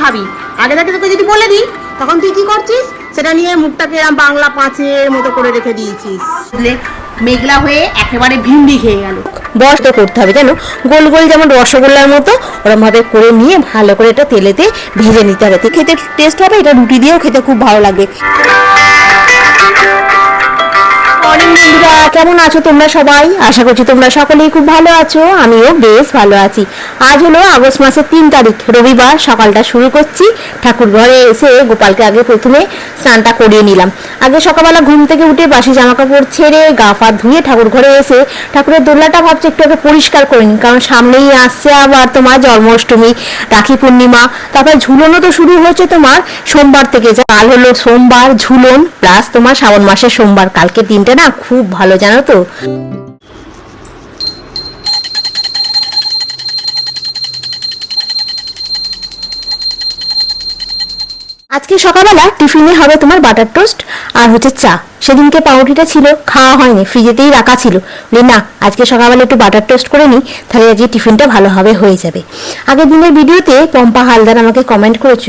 খাবি। আগে থেকে তোকে যদি বলে দিই তখন তুই কি করছিস? সেটা নিয়ে মুখটাকে এরম বাংলা পাঁচের মতো করে রেখে দিয়েছিস। মেঘলা হয়ে একেবারে ভিন্ডি খেয়ে গেল। বস তো করতে হবে জানো? গোল গোল যেমন রসগোল্লার মতো ওরম ভাবে করে নিয়ে ভালো করে এটা তেলেতে ভেজে নিতে হবে। খেতে টেস্ট হবে এটা রুটি দিয়েও খেতে খুব ভালো লাগে। মর্নিং বন্ধুরা, কেমন আছো তোমরা সবাই? আশা করছি তোমরা সকলেই খুব ভালো আছো, আমিও বেশ ভালো আছি। আজ হলো আগস্ট মাসের তিন তারিখ, রবিবার সকালটা শুরু করছি। ঠাকুর ঘরে এসে গোপালকে আগে প্রথমে স্নানটা করিয়ে নিলাম। আগে সকালবেলা ঘুম থেকে উঠে বাসি জামা কাপড় ছেড়ে গা পা ধুয়ে ঠাকুর ঘরে এসে ঠাকুরের দোলনাটা ভাবছি একটু আগে পরিষ্কার করে নিই, কারণ সামনেই আসছে আবার তোমার জন্মাষ্টমী, রাখি পূর্ণিমা, তারপর ঝুলনও তো শুরু হয়েছে তোমার সোমবার থেকে। কাল হলো সোমবার ঝুলন, প্লাস তোমার শ্রাবণ মাসের সোমবার, কালকে দিনটা না? খুব ভালো জানো তো? আজকে সকালবেলা টিফিনে হবে তোমার বাটার টোস্ট আর হচ্ছে চা। সেদিনকে পাউরুটিটা ছিল, খাওয়া হয়নি, ফ্রিজেতেই রাখা ছিল। বলি, না, আজকে সকালবেলা একটু বাটার টোস্ট করে নিই, তাহলে আজকে টিফিনটা ভালোভাবে হয়ে যাবে। আগের দিনের ভিডিওতে পম্পা হালদার আমাকে কমেন্ট করেছ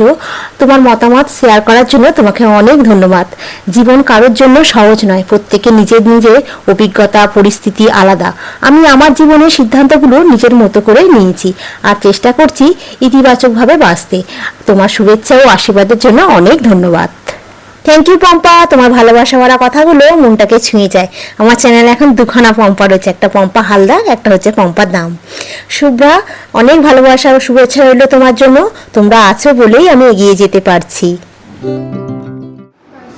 তোমার মতামত শেয়ার করার জন্য তোমাকে অনেক ধন্যবাদ। জীবন কারোর জন্য সহজ নয়, প্রত্যেকে নিজের নিজের অভিজ্ঞতা, পরিস্থিতি আলাদা। আমি আমার জীবনের সিদ্ধান্তগুলো নিজের মতো করে নিয়েছি, আর চেষ্টা করছি ইতিবাচকভাবে বাঁচতে। তোমার শুভেচ্ছা ও আশীর্বাদের জন্য অনেক ধন্যবাদ। Thank you Pampa. তোমার ভালোবাসা ভরা কথাগুলো মনটাকে ছুঁয়ে যায়। আমার চ্যানেলে এখন দুখানা পম্পা রয়েছে। একটা পম্পা হালদার একটা হচ্ছে পম্পার দাম। শুভ্রা অনেক ভালোবাসা ও শুভেচ্ছা রইল তোমার জন্য। তোমরা আছো বলেই আমি এগিয়ে যেতে পারছি।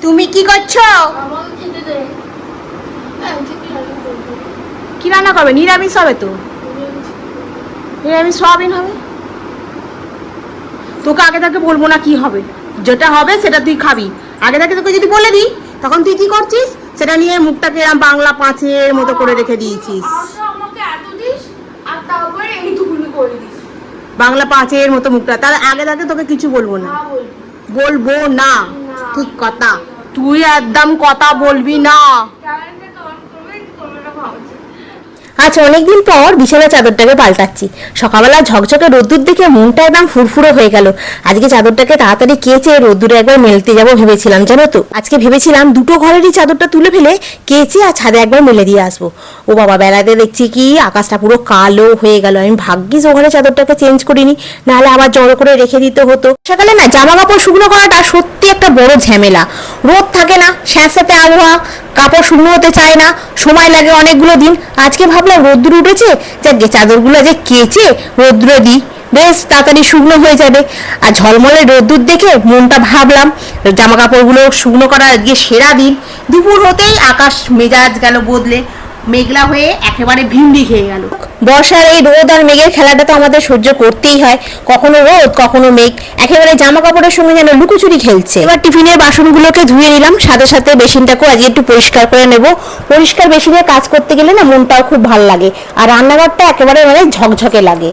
তুমি কি করছ? হ্যাঁ কি রান্না করবে? নিরামিষ হবে তো? নিরামিষ সোয়াবিন হবে? তোকে আগে তাকে বলব না কি হবে। যেটা হবে সেটা তুই খাবি। আগে থেকে তোকে যদি বলে দিই তখন তুই কি করছিস? সেটা নিয়ে মুখটাকে এরকম বাংলা পাঁচের মতো করে রেখে দিয়েছিস। বাংলা পাঁচের মতো মুখটা। তাহলে আগে থেকে তোকে কিছু বলব না। বলব। না। ঠিক কথা। তুই একদম কথা বলবি না ক্যালেন্ডার তো অন করবে করবে না ভাবছি আচ্ছা অনেকদিন পর বিছানা চাদরটাকে পাল্টাচ্ছি। সকালবেলা ঝকঝকে রোদ্দুর দেখে মনটা একদম ফুরফুরে হয়ে গেল। আজকে চাদরটাকে তাড়াতাড়ি কেচে রোদ্দুরে একবার মেলতে যাব ভেবেছিলাম, জানো তো? আজকে ভেবেছিলাম দুটো ঘরেরই চাদরটা তুলে ফেলে কেচে আর ছাদে একবার মেলে দিয়ে আসব। ও বাবা বেলাতে দেখছি কি, আকাশটা পুরো কালো হয়ে গেল। আমি ভাগ্যিস ও ঘরে চাদরটাকে চেঞ্জ করিনি, নাহলে আবার জড়ো করে রেখে দিতে হতো। সকালে না জামা কাপড় শুকনো করাটা সত্যি একটা বড় ঝামেলা। রোদ থাকে না, স্যাঁতস্যাঁতে আবহাওয়া কাপড় শুকনো হতে চায় না। সময় লাগে অনেকগুলো দিন। আজকে ভাবলাম রোদ্দুর উঠেছে। যাকে চাদরগুলো যে কেচে রৌদ্র দিই। বেশ, তাড়াতাড়ি শুকনো হয়ে যাবে। আর ঝলমলে রোদ্দুর দেখে মনটা ভাবলাম জামা কাপড়গুলো শুকনো করা আজকে সেরা দিন। দুপুর হতেই আকাশ মেজাজ গেল বদলে। মেঘলা হয়ে একেবারে ভিন্ডি খেয়ে গেল। বর্ষার এই রোদ আর মেঘের খেলাটা তো আমাদের সহ্য করতেই হয়। কখনো রোদ, কখনো মেঘ, একেবারে জামা কাপড়ের সঙ্গে যেন লুকোচুরি খেলছে। এবার টিফিনের বাসনগুলোকে ধুয়ে নিলাম, সাথে সাথে বেসিনটাকেও আজকে একটু পরিষ্কার করে নেব। পরিষ্কার বেসিনে কাজ করতে গেলে না মনটাও খুব ভালো লাগে, আর রান্নাঘরটা একেবারে মানে ঝকঝকে লাগে।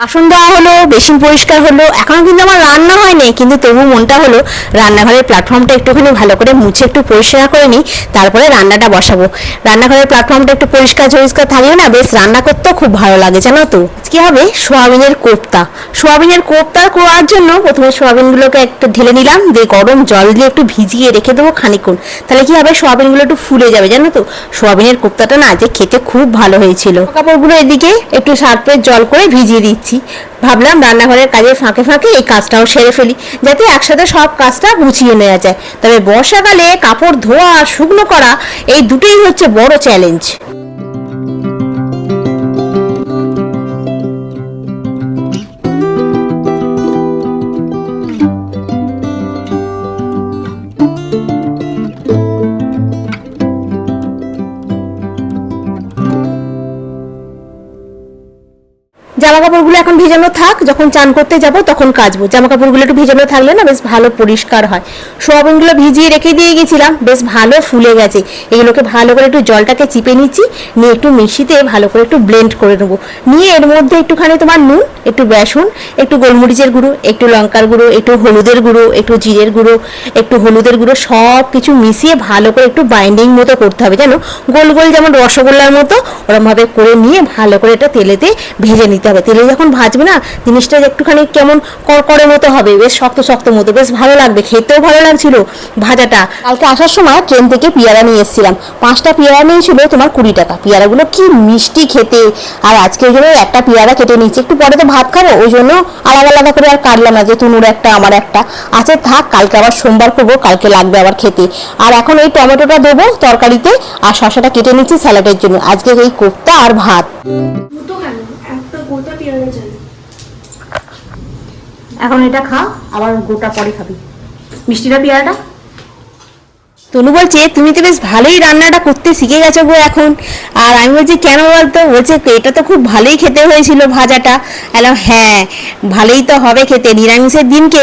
বাসন দেওয়া হলো, বেসিন পরিষ্কার হলো, এখনও কিন্তু আমার রান্না হয়নি, কিন্তু তবু মনটা হলো রান্নাঘরের প্ল্যাটফর্মটা একটুখানি ভালো করে মুছে একটু পরিষ্কার করে নিই, তারপরে রান্নাটা বসাবো। রান্নাঘরের প্ল্যাটফর্মটা একটু পরিষ্কার পরিষ্কার থাকলে না বেশ রান্না করতেও খুব ভালো লাগে, জানো তো? কি হবে? সোয়াবিনের কোপ্তা। সোয়াবিনের কোপ্তা করার জন্য প্রথমে সোয়াবিনগুলোকে একটু ঢেলে নিলাম, দিয়ে গরম জল দিয়ে একটু ভিজিয়ে রেখে দেবো খানিকক্ষণ। তাহলে কি হবে? সোয়াবিনগুলো একটু ফুলে যাবে, জানো তো? সোয়াবিনের কোপ্তাটা না যে খেতে খুব ভালো হয়েছিল। কাপড়গুলো এদিকে একটু সার্ফের জল করে ভিজিয়ে দিচ্ছি। ভাবলাম রান্নাঘরের কাজের ফাঁকে ফাঁকে এই কাজটাও সেরে ফেলি, যাতে একসাথে সব কাজটা গুছিয়ে নেওয়া যায়। তবে বর্ষাকালে কাপড় ধোয়া শুকনো করা, এই দুটোই হচ্ছে বড় চ্যালেঞ্জ এখন ভেজানো থাক, যখন চান করতে যাব তখন কাচবো। জামা কাপড়গুলো একটু ভেজানো থাকলে না বেশ ভালো পরিষ্কার হয়। সোয়াবিনগুলো ভিজিয়ে রেখে দিয়ে গেছিলাম, বেশ ভালো ফুলে গেছে। এগুলোকে ভালো করে একটু জলটাকে চিপে নিচ্ছি, নিয়ে একটু মিশিতে ভালো করে একটু ব্লেন্ড করে নেব। নিয়ে এর মধ্যে একটুখানি তোমার নুন, একটু বেসন, একটু গোলমরিচের গুঁড়ো, একটু লঙ্কার গুঁড়ো, একটু হলুদের গুঁড়ো, একটু জিরের গুঁড়ো, একটু হলুদের গুঁড়ো, সব কিছু মিশিয়ে ভালো করে একটু বাইন্ডিং মতো করতে হবে, জানো? গোল গোল যেমন রসগোল্লার মতো, ওরমভাবে করে নিয়ে ভালো করে এটা তেলেতে ভেজে নিতে হবে। তেলে যখন ভাজবে না? জিনিসটা একটুখানি কেমন কড়কড়ের মতো হবে। বেশ শক্ত শক্ত মতো। বেশ ভালো লাগবে, খেতেও ভালো লাগছিল ভাজাটা। কালকে আসার সময় ট্রেন থেকে পেয়ারা নিয়ে এসেছিলাম। পাঁচটা পেয়ারা নিয়েছিল তোমার কুড়ি টাকা। পেয়ারাগুলো কি মিষ্টি খেতে। আর আজকে ওই জন্য একটা পেয়ারা কেটে নিচ্ছি একটু পরে তো ভাত খাব, ওই জন্য আলাদা আলাদা করে আর কাটলাম না, যে তুনুর একটা, আমার একটা। আছে থাক, কালকে আবার সোমবার করব, কালকে লাগবে আবার খেতে। আর এখন এই টমেটোটা দেবো তরকারিতে, আর শশাটা কেটে নিচ্ছি স্যালাডের জন্য। আজকে এই কোপ্তা আর ভাত। এখন এটা খা, আবার গোটা পরে খাবি। মিষ্টিটা, পেয়ারাটা? তনু বলছে, তুমি তো বেশ ভালোই রান্নাটা করতে শিখে গেছো গো এখন। আর আমি বলছি, কেন বলতো? বলছে, এটা তো খুব ভালোই খেতে হয়েছিল ভাজাটা। এলাম হ্যাঁ ভালোই তো হবে খেতে। নিরামিষের দিনকে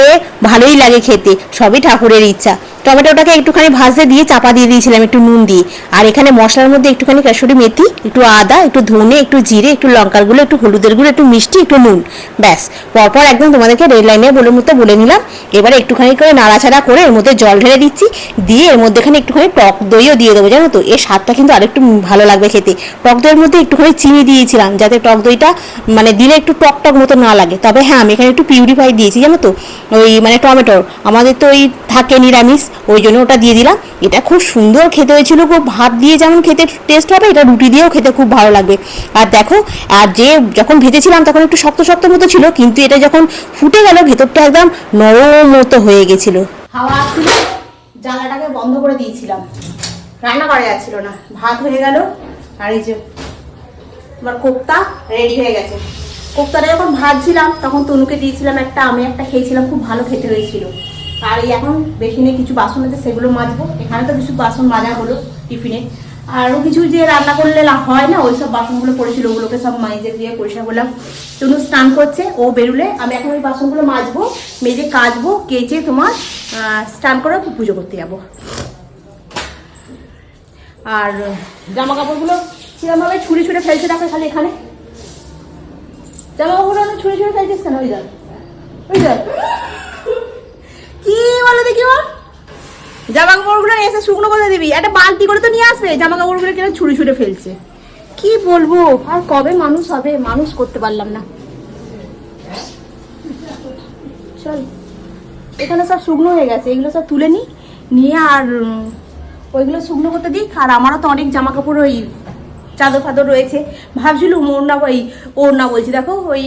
ভালোই লাগে খেতে। সবই ঠাকুরের ইচ্ছা। টমেটোটাকে একটুখানি ভাজতে দিয়ে চাপা দিয়ে দিয়েছিলাম একটু নুন দিয়ে। আর এখানে মশলার মধ্যে একটুখানি কাসুরি মেথি, একটু আদা, একটু ধনে, একটু জিরে, একটু লঙ্কার গুঁড়ো, একটু হলুদের গুঁড়ো, একটু মিষ্টি, একটু নুন, ব্যাস। পরপর একদম তোমাদেরকে রেড লাইনে বলে মতো বলে নিলাম। এবারে একটুখানি করে নাড়াচাড়া করে এর মধ্যে জল ঢেলে দিচ্ছি। দিয়ে এর মধ্যে এখানে একটুখানি টক দইও দিয়ে দেবো, জানো তো? এর স্বাদটা কিন্তু আরেকটু ভালো লাগবে খেতে। টক দইয়ের মধ্যে একটুখানি চিনি দিয়েছিলাম, যাতে টক দইটা মানে দিলে একটু টক টক মতো না লাগে। তবে হ্যাঁ আমি এখানে একটু পিউরিফাই দিয়েছি, জানো তো? ওই মানে টমেটোর। আমাদের তো ওই থাকে নিরামিষ। ওই জন্য ওটা দিয়ে দিলাম। এটা খুব সুন্দর খেতে হয়েছিল খুব ভাত দিয়ে যেমন খেতে টেস্ট হবে, এটা রুটি দিয়েও খেতে খুব ভালো লাগবে। আর দেখো, আর যে যখন ভেজেছিলাম তখন একটু শক্ত শক্ত মতো ছিল, কিন্তু এটা যখন ফুটে গেল, ভেতরটা একদম নরম মতো হয়ে গেছিল। জানলাটাকে বন্ধ করে দিয়েছিলাম। রান্না করা যাচ্ছিল না। ভাত হয়ে গেল, আর এই যে তোমার কোপ্তা রেডি হয়ে গেছে। কোপ্তাটা যখন ভাজছিলাম, তখন তনুকে দিয়েছিলাম একটা, আমি একটা খেয়েছিলাম, খুব ভালো খেতে হয়েছিল। আর এই এখন বেসিনে কিছু বাসন আছে, সেগুলো মাজবো। এখানে তো কিছু বাসন মাজা হলো টিফিনে। আরও কিছু যে রান্না করলে হয় না, ওই সব বাসনগুলো পড়েছিল, ওগুলোকে সব মাইজে দিয়ে পরিষ্কার করলাম। তনু স্নান করছে, ও বেরুলে, আমি এখন ওই বাসনগুলো মাজবো, মেজে কাচবো, কেচে তোমার স্নান করে পুজো করতে যাব। আর জামা কাপড়গুলো কিরমভাবে ছুঁড়ে ছুঁড়ে ফেলছে দেখো খালি এখানে। জামা কাপড়গুলো অনেক ছুঁড়ে ছুঁড়ে ফেলছিস কেন? ওই দেখ ওই দেখ। কি বলো দেখি ওর জামা কাপড়গুলো এসে শুকনো করে দিবি। একটা বালতি করে তো নিয়ে আসবে। জামা কাপড়গুলো কিনা ছুঁড়ে ছুঁড়ে ফেলছে। কি বলব? আর কবে মানুষ হবে? মানুষ করতে পারলাম না। চল। এখানে সব শুকনো হয়ে গেছে। এগুলো সব তুলে নি। নিয়ে আর ওইগুলো শুকনো করতে দিই আর আমারও তো অনেক জামা কাপড় ওই চাদর ফাদর রয়েছে। ভাবছিলুম ওর না ওই ওর না বলছি। দেখো, ওই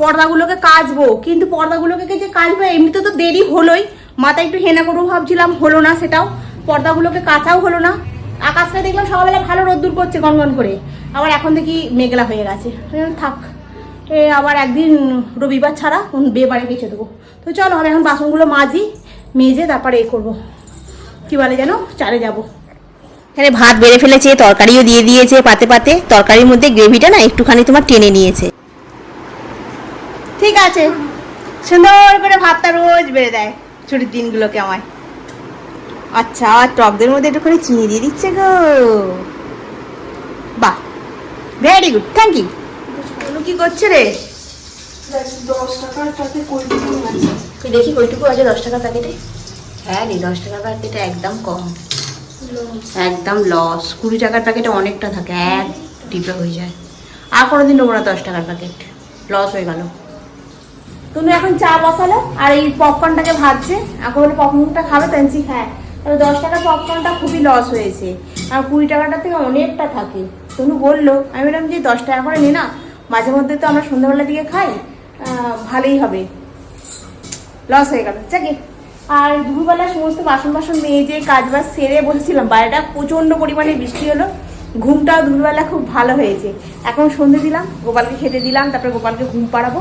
পর্দাগুলোকে কাচবো। কিন্তু পর্দাগুলোকে যে কাচবো? এমনিতে তো দেরি হলোই। মাথায় একটু হেনা করব ভাবছিলাম, হলো না সেটাও। পর্দাগুলোকে কাচাও হলো না। আকাশটা দেখলাম সকালবেলা ভালো রোদ্দুর করছে গনগন করে। আবার এখন দেখি মেঘলা হয়ে গেছে। থাক, এ আবার একদিন রবিবার ছাড়া বিয়ে বাড়ি বেঁচে দেবো। তো চলো, আমি এখন বাসনগুলো মাজি, মেজে তারপরে এ করব। কি বলে যেন? চারে যাব। এখানে ভাত বেড়ে ফেলেছে, তরকারিও দিয়ে দিয়েছে পাতে পাতে। তরকারির মধ্যে গ্রেভিটা না একটুখানি তোমার টেনে নিয়েছে। ঠিক আছে। সুন্দর করে ভাতটা রোজ বেড়ে দেয় ছুটির দিনগুলোকে আমায়। আচ্ছা আর টকদের মধ্যে একটু করে চিনি দিয়ে দিচ্ছে গো। বাহ ভেরি গুড থ্যাংক ইউ কি করছে রে? দেখি কইটুকু আছে। দশ টাকার প্যাকেটে? হ্যাঁ রে দশ টাকার প্যাকেটে একদম কম। একদম লস কুড়ি টাকার প্যাকেটে অনেকটা থাকে এক ডিব্বা হয়ে যায়। আর কোনোদিন নেব না দশ টাকার প্যাকেট। লস হয়ে গেল। তুমি এখন চা বসালো, আর এই পপকর্নটাকে ভাবছে এখন বলে পপকর্নটা খাবে? তো আমি হ্যাঁ। তাহলে দশ টাকার পপকর্নটা খুবই লস হয়েছে। আর কুড়ি টাকাটার থেকে অনেকটা থাকে। তনু বলল, আমি বললাম যে দশ টাকা করে নে না, মাঝে মধ্যে তো আমরা সন্ধ্যাবেলার দিকে খাই ভালোই হবে। লস হয়ে গেল। চাকে আর দুপুরবেলা সমস্ত বাসন বাসন মেজে কাজ বাজ সেরে বসেছিলাম। বাইরেটা প্রচণ্ড পরিমাণে বৃষ্টি হলো। ঘুমটাও দুপুরবেলা খুব ভালো হয়েছে। এখন সন্ধে দিলাম, গোপালকে খেতে দিলাম, তারপরে গোপালকে ঘুম পাড়াবো।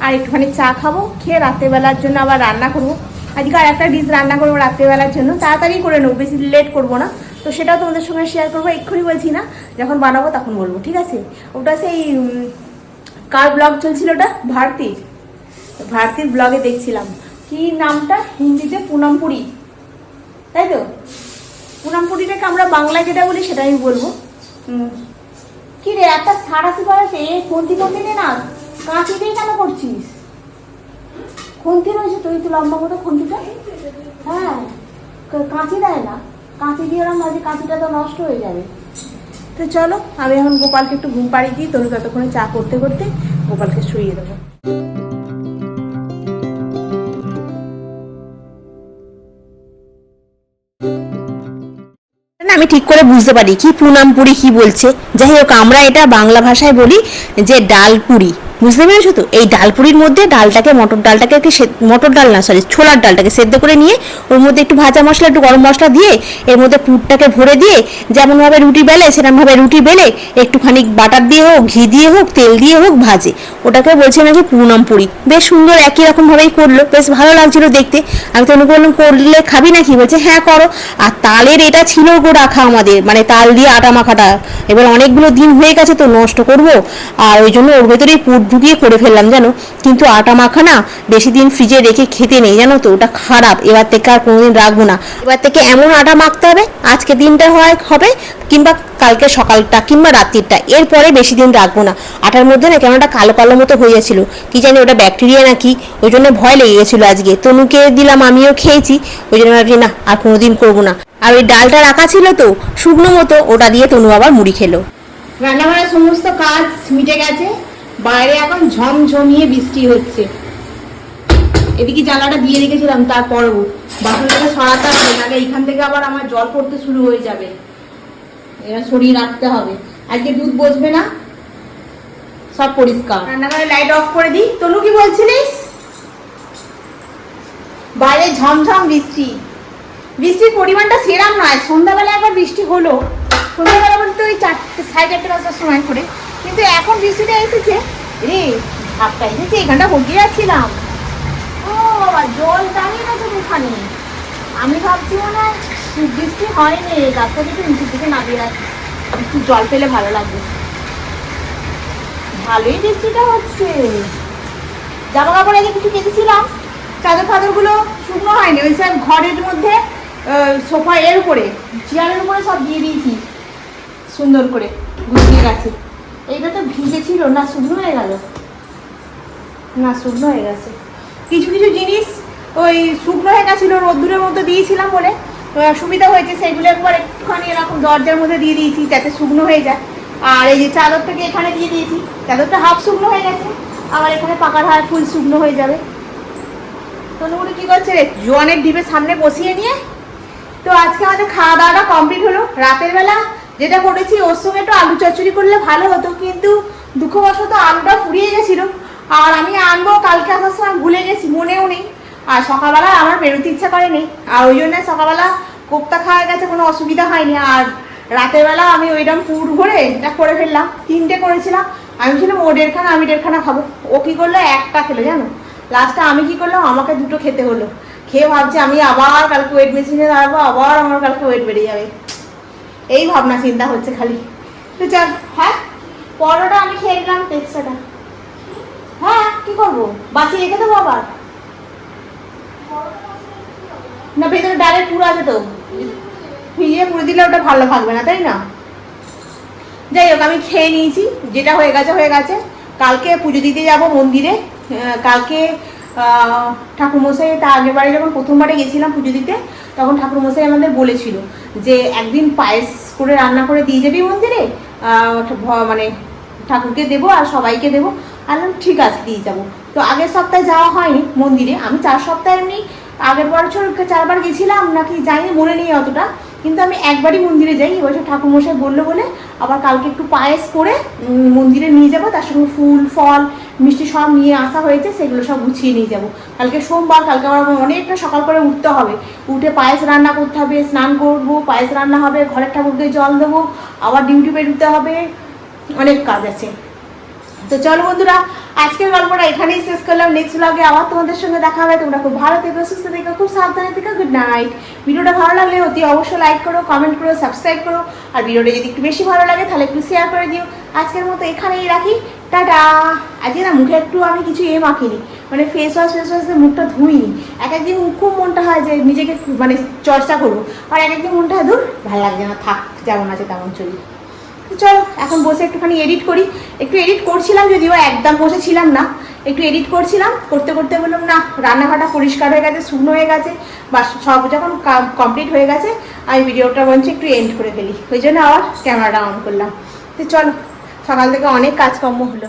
আর একটুখানি চা খাব, খেয়ে রাত্রেবেলার জন্য আবার রান্না করব। আজকে আর একটা ডিশ রান্না করব রাত্রেবেলার জন্য। তাড়াতাড়ি করে নেব, বেশি লেট করব না। তো সেটাও তোমাদের সঙ্গে শেয়ার করব, এক্ষুনি বলছি না, যখন বানাবো তখন বলব, ঠিক আছে? ওটা সেই কার ব্লগ চলছিল ওটা? ভারতীর। ভারতীর ব্লগে দেখছিলাম। কি নামটা? হিন্দিতে পুনমপুরি। তাই তো? পুনমপুরিটাকে আমরা বাংলায় যেটা বলি সেটা আমি বলব। কি রে, একটা বাড়াতে এ খন্তি খন্তি নে? না কাঁচি দিয়ে কেন করছিস? খুন্তি রয়েছে তুই তো লম্বা মতো খন্তিটা। হ্যাঁ কাঁচি দেয় না। কাঁচি দিয়ে ওরম ভাবে কাঁচিটা তো নষ্ট হয়ে যাবে। তো চলো, আমি এখন গোপালকে একটু ঘুম পাড়িয়ে দিই তনু ততক্ষণে চা করতে করতে গোপালকে শুইয়ে দেবো। আমি ঠিক করে বুঝতে পারি কি পুনাম পুরি কি বলছে? যাই হোক, আমরা এটা বাংলা ভাষায় বলি যে ডালপুরি। বুঝতে পেরেছ তো? এই ডালপুরির মধ্যে ডালটাকে, মটর ডালটাকে একটু মটর ডাল না সরি ছোলার ডালটাকে সেদ্ধ করে নিয়ে ওর মধ্যে একটু ভাজা মশলা, একটু গরম মশলা দিয়ে এর মধ্যে পুরটাকে ভরে দিয়ে যেমনভাবে রুটি বেলে সেরকমভাবে রুটি বেলে একটুখানি বাটার দিয়ে হোক, ঘি দিয়ে হোক, তেল দিয়ে হোক, ভাজে। ওটাকে বলছে নাকি পুনাম পুরি। বেশ সুন্দর একই রকমভাবেই করল, বেশ ভালো লাগছিল দেখতে। আমি তো বললাম করলে খাবি নাকি? বলছে হ্যাঁ করো। আর তালের এটা ছিল গো রাখা আমাদের মানে তাল দিয়ে আটা মাখাটা। এবার অনেকগুলো দিন হয়ে গেছে তো নষ্ট করব। আর ওই জন্য ওর ভেতরেই পুর ঢুকিয়ে করে ফেললাম জানো? কিন্তু আটা মাখা না বেশি দিন ফ্রিজে রেখে খেতে নেই, জানো তো? ওটা খারাপ। এবার থেকে আর কোনোদিন রাখব না। এবার থেকে এমন আটা মাখতে হবে, আজকে দিনটা হয় হবে কিংবা কালকে সকালটা কিংবা রাত্রিরটা। এরপরে বেশি দিন রাখব না। আটার মধ্যে না কেমনটা কালো কালো মতো হয়ে যাচ্ছিল। কি জানি ওটা ব্যাকটেরিয়া নাকি? ওই জন্য ভয় লেগে গেছিল আজকে। তনুকে দিলাম, আমিও খেয়েছি। ওই জন্য ভাবছি, না, আর কোনোদিন করব না। আর ওই ডালটা রাখা ছিল তো, শুকনো মতো, ওটা দিয়ে তনু আবার মুড়ি খেলো। রান্নাঘরের সমস্ত কাজ মিটে গেছে। বাইরে এখন ঝমঝমিয়ে বৃষ্টি হচ্ছে। এদিকে জানলাটা দিয়ে রেখেছিলাম তারপরও বাসনটাকে সরাতে হবে নাহলে এইখান থেকে আবার আমার জল পড়তে শুরু হয়ে যাবে। এরা সরিয়ে রাখতে হবে। আজকে দুধ বসবে না সব পরিষ্কার। রান্নাঘরে লাইট অফ করে দিই। তনু কি বলছিলিস? বাইরে ঝমঝম বৃষ্টি। বৃষ্টির পরিমাণটা সেরাম নয়। সন্ধ্যাবেলা একবার বৃষ্টি হলো। সন্ধ্যাবেলা বলতে ওই চারটে সাড়ে চারটে পাঁচটার সময় করে। কিন্তু এখন বৃষ্টিটা এসেছে। রে ঝাপটা এসেছে এখানটা হটিয়ে যাচ্ছিলাম ও বাবা, জল দাঁড়িয়ে গেছে তো এখানে আমি ভাবছি মনে হয় বৃষ্টি হয়নি, রাস্তা থেকে নিচের দিকে নামিয়ে রাখি। একটু জল পেলে ভালো লাগবে। ভালোই বৃষ্টিটা হচ্ছে। জামা কাপড় আগে কিছু কেটেছিলাম চাদর ফাদরগুলো শুকনো হয়নি, ওই সব ঘরের মধ্যে সোফা এর উপরে, চেয়ারের উপরে সব দিয়ে দিয়েছি। সুন্দর করে গুছিয়ে গেছে। এইটা তো ভিজে ছিল না, শুকনো হয়ে গেল। না, শুকনো হয়ে গেছে। কিছু কিছু জিনিস ওই শুকনো হয়ে গেছিল, রোদ্দুরের মধ্যে দিয়েছিলাম বলে। সুবিধা হয়েছে, সেগুলো একবার একটুখানি এরকম দরজার মধ্যে দিয়ে দিয়েছি, যাতে শুকনো হয়ে যায়। আর এই যে চাদরটাকে এখানে দিয়ে দিয়েছি, চাদরটা হাফ শুকনো হয়ে গেছে, আবার এখানে পাকার হার ফুল শুকনো হয়ে যাবে। তনুগুলো কি করছে রে? জোয়ানের ডিপের সামনে বসিয়ে নিয়ে, তো আজকে আমাদের খাওয়া দাওয়াটা কমপ্লিট হলো। রাতের বেলা যেটা করেছি, ওর সঙ্গে একটু আলু চচ্চড়ি করলে ভালো হতো, কিন্তু দুঃখবশত আলুটা ফুরিয়ে গেছিল। আর আমি আনব, কালকে আসার সময় ভুলে গেছি, মনেও নেই। আর সকালবেলা আমার বেরোতে ইচ্ছা করেনি। আর ওই জন্য সকালবেলা কোপ্তা খাওয়া গেছে কোনো অসুবিধা হয়নি। আর রাতের বেলা আমি ওইরকম পুর ভরে এটা করে ফেললাম, তিনটে করেছিলাম। আমি ছিলাম ও দেড়খানা, আমি দেড়খানা খাব। ও কী করল? একটা খেলো, জানো? লাস্টে আমি কি করলাম? আমাকে দুটো খেতে হলো। খেয়ে ভাবছি, আমি আবার কালকে ওয়েট মেশিনে দাঁড়াবো, আবার আমার কালকে ওয়েট বেড়ে যাবে। এই ভাবনা চিন্তা হচ্ছে খালি। তো চল হ্যাঁ পরোটা আমি খেয়ে নিলাম টেক্সটা হ্যাঁ কি করব? বাসি রেখে দেবো আবার? না, ভেতরে ডালের পুরো আছে তো। ভিজিয়ে পুরো দিলে ওটা ভালো থাকবে না, তাই না? যাই হোক, আমি খেয়ে নিয়েছি, যেটা হয়ে গেছে হয়ে গেছে। কালকে পুজো দিতে যাব মন্দিরে। কালকে ঠাকুরমশাই তা আগের বারে যখন প্রথমবারে গেছিলাম পুজো দিতে, তখন ঠাকুরমশাই আমাদের বলেছিল যে একদিন পায়েস করে রান্না করে দিয়ে যাবি মন্দিরে মানে ঠাকুরকে দেবো আর সবাইকে দেবো। আর ঠিক আছে, দিয়ে যাব। তো আগের সপ্তাহে যাওয়া হয়নি মন্দিরে। আমি চার সপ্তাহে এমনি আগের বছর চারবার গেছিলাম, নাকি যাইনি, মনে নেই অতটা। কিন্তু আমি একবারই মন্দিরে যাই এবছর ঠাকুরমশাই বলল বলে আবার কালকে একটু পায়েস করে মন্দিরে নিয়ে যাব, তার সঙ্গে ফুল, ফল, মিষ্টি সব নিয়ে আসা হয়েছে, সেগুলো সব গুছিয়ে নিয়ে যাব। কালকে সোমবার, কালকে আমার অনেকটা সকাল করে উঠতে হবে। উঠে পায়েস রান্না করতে হবে, স্নান করব, পায়েস রান্না হবে, ঘরের ঠাকুরকে জল দেবো, আবার ডিউটি বেরোতে হবে, অনেক কাজ আছে। তো চলো বন্ধুরা, আজকের গল্পটা এখানেই শেষ করলাম। নেক্সট ব্লগে আবার তোমাদের সঙ্গে দেখা হবে। তোমরা খুব ভালো থেকো, সুস্থ থেকো, খুব সাবধানে থেকো। গুড নাইট ভিডিওটা ভালো লাগলে অতি অবশ্যই লাইক করো কমেন্ট করো সাবস্ক্রাইব করো। আর ভিডিওটা যদি একটু বেশি ভালো লাগে, তাহলে একটু শেয়ার করে দিও। আজকের মতো এখানেই রাখি। টাটা। আজকে না মুখে একটু আমি কিছু এ মাখিনি। মানে ফেস ওয়াশ ফেস ওয়াশ দিয়ে মুখটা ধুইনি। এক একদিন খুব মনটা হয় যে নিজেকে মানে চর্চা করব। আর এক একদিন মনটা ধুর, ভালো লাগছে না, থাক, যেমন আছে তেমন চলি। চলো, এখন বসে একটুখানি এডিট করি। একটু এডিট করছিলাম যদিও একদম বসেছিলাম না। একটু এডিট করছিলাম, করতে করতে বললাম, না রান্নাঘাটা পরিষ্কার হয়ে গেছে, শুকনো হয়ে গেছে, বা সব যখন কমপ্লিট হয়ে গেছে, আমি ভিডিওটা বলছি একটু এন্ড করে ফেলি। ওই জন্য আবার ক্যামেরাটা অন করলাম। তো চলো, সকাল থেকে অনেক কাজকর্ম হলো।